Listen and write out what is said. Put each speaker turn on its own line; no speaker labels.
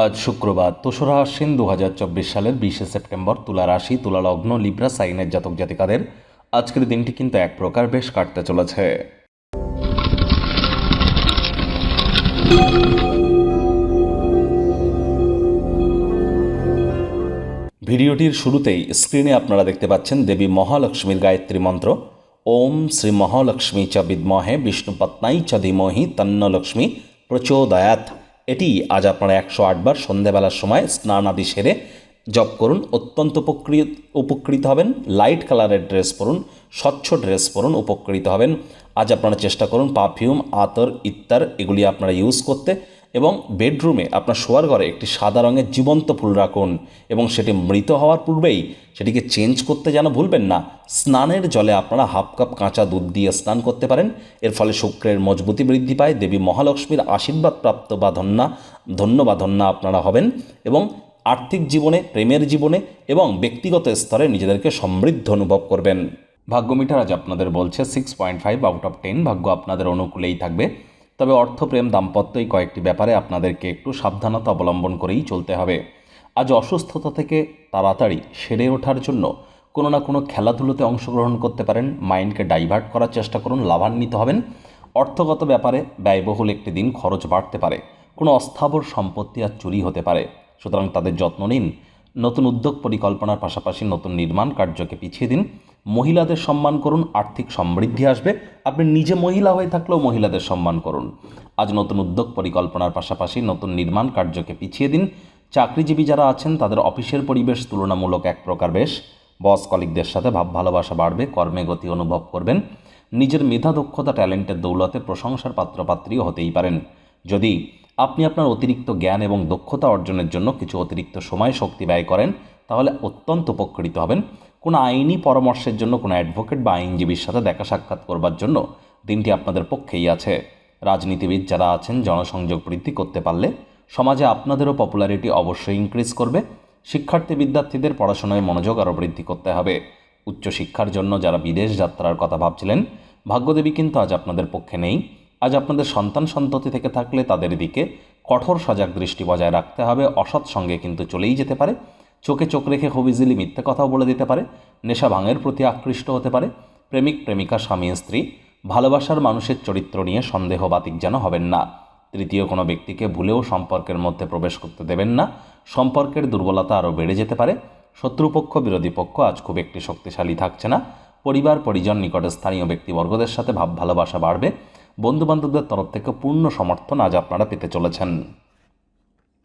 আজ শুক্রবার দোসরা আশ্বিন দু চব্বিশ সালের বিশে সেপ্টেম্বর তুলা রাশি, তুলা লগ্ন, লিব্রা, সাইনের জাতক জাতিকাদের আজকের দিনটি কিন্তু এক প্রকার বেশ কাটতে চলেছে। ভিডিওটির শুরুতেই স্ক্রিনে আপনারা দেখতে পাচ্ছেন দেবী মহালক্ষ্মীর গায়ত্রী মন্ত্র। ওম শ্রী মহালক্ষ্মী চ বিদ্মহে বিষ্ণুপত্নাই চ ধীমহি তন্নলক্ষ্মী এটি আজ আপনারা একশো আটবার সন্ধ্যাবেলার সময় স্নান আদি সেরে জপ করুন, অত্যন্ত উপকৃত উপকৃত হবেন, লাইট কালারের ড্রেস পরুন, স্বচ্ছ ড্রেস পরুন, উপকৃত হবেন। আজ আপনারা চেষ্টা করুন পারফিউম, আতর ইত্যার এগুলি আপনারা ইউজ করতে এবং বেডরুমে আপনার শোয়ার ঘরে একটি সাদা রঙের জীবন্ত ফুল রাখুন এবং সেটি মৃত হওয়ার পূর্বেই সেটিকে চেঞ্জ করতে যেন ভুলবেন না। স্নানের জলে আপনারা হাফ কাপ কাঁচা দুধ দিয়ে স্নান করতে পারেন। এর ফলে শুক্রের মজবুতি বৃদ্ধি পায়, দেবী মহালক্ষ্মীর আশীর্বাদ প্রাপ্ত বা ধন্যা, ধন্য বা ধন্যা আপনারা হবেন এবং আর্থিক জীবনে, প্রেমের জীবনে এবং ব্যক্তিগত স্তরে নিজেদেরকে সমৃদ্ধ অনুভব করবেন। ভাগ্য মিটার আজ আপনাদের বলছে six point five out of ten ভাগ্য আপনাদের অনুকূলেই থাকবে। তবে অর্থপ্রেম দাম্পত্য এই কয়েকটি ব্যাপারে আপনাদেরকে একটু সাবধানতা অবলম্বন করেই চলতে হবে। আজ অসুস্থতা থেকে তাড়াতাড়ি সেরে ওঠার জন্য কোনো না কোনো খেলাধুলোতে অংশগ্রহণ করতে পারেন, মাইন্ডকে ডাইভার্ট করার চেষ্টা করুন, লাভান্বিত হবেন। অর্থগত ব্যাপারে ব্যয়বহুল একটি দিন খরচ বাড়তে পারে, কোনো অস্থাবর সম্পত্তি আর চুরি হতে পারে। সুতরাং তাদের যত্ন নিন, নতুন উদ্যোগ পরিকল্পনার পাশাপাশি নতুন নির্মাণ কার্যকে পিছিয়ে দিন। মহিলাদের সম্মান করুন, আর্থিক সমৃদ্ধি আসবে। আপনি নিজে মহিলা হয়ে থাকলেও মহিলাদের সম্মান করুন। আজ নতুন উদ্যোগ পরিকল্পনার পাশাপাশি নতুন নির্মাণ কার্যকে পিছিয়ে দিন। চাকরিজীবী যারা আছেন, তাদের অফিসের পরিবেশ তুলনামূলক এক প্রকার বেশ। বস কলিকদের সাথে ভাব ভালোবাসা বাড়বে, কর্মে গতি অনুভব করবেন। নিজের মেধা, দক্ষতা, ট্যালেন্টের দৌলতে প্রশংসার পাত্রপাত্রীও হতেই পারেন। যদি আপনি আপনার অতিরিক্ত জ্ঞান এবং দক্ষতা অর্জনের জন্য কিছু অতিরিক্ত সময়, শক্তি ব্যয় করেন, তাহলে অত্যন্ত উপকৃত হবেন। কোনো আইনি পরামর্শের জন্য, কোনো অ্যাডভোকেট বা আইনজীবীর সাথে দেখা সাক্ষাৎ করবার জন্য দিনটি আপনাদের পক্ষেই আছে। রাজনীতিবিদ যারা আছেন, জনসংযোগ বৃদ্ধি করতে পারলে সমাজে আপনাদেরও পপুলারিটি অবশ্যই ইনক্রিজ করবে। শিক্ষার্থী বিদ্যার্থীদের পড়াশোনায় মনোযোগ আরও বৃদ্ধি করতে হবে। উচ্চশিক্ষার জন্য যারা বিদেশ যাত্রার কথা ভাবছিলেন, ভাগ্যদেবী কিন্তু আজ আপনাদের পক্ষে নেই। আজ আপনাদের সন্তান সন্ততি থেকে থাকলে তাদের দিকে কঠোর সজাগ দৃষ্টি বজায় রাখতে হবে। অসৎ সঙ্গে কিন্তু চলেই যেতে পারে। চোখে চোখ রেখে খুব ইজিলি মিথ্যে কথাও বলে দিতে পারে, নেশা ভাঙের প্রতি আকৃষ্ট হতে পারে, প্রেমিক, প্রেমিকা, স্বামী, স্ত্রী, ভালোবাসার মানুষের চরিত্র নিয়ে সন্দেহ বাতিক যেন হবেন না। তৃতীয় কোনো ব্যক্তিকে ভুলেও সম্পর্কের মধ্যে প্রবেশ করতে দেবেন না। সম্পর্কের দুর্বলতা আরও বেড়ে যেতে পারে। শত্রুপক্ষ, বিরোধী পক্ষ আজ খুব একটি শক্তিশালী থাকছে না। পরিবার, পরিজন, নিকটে স্থানীয় ব্যক্তিবর্গদের সাথে ভাব ভালোবাসা বাড়বে। বন্ধুবান্ধবদের তরফ থেকে পূর্ণ সমর্থন আজ আপনারা পেতে চলেছেন।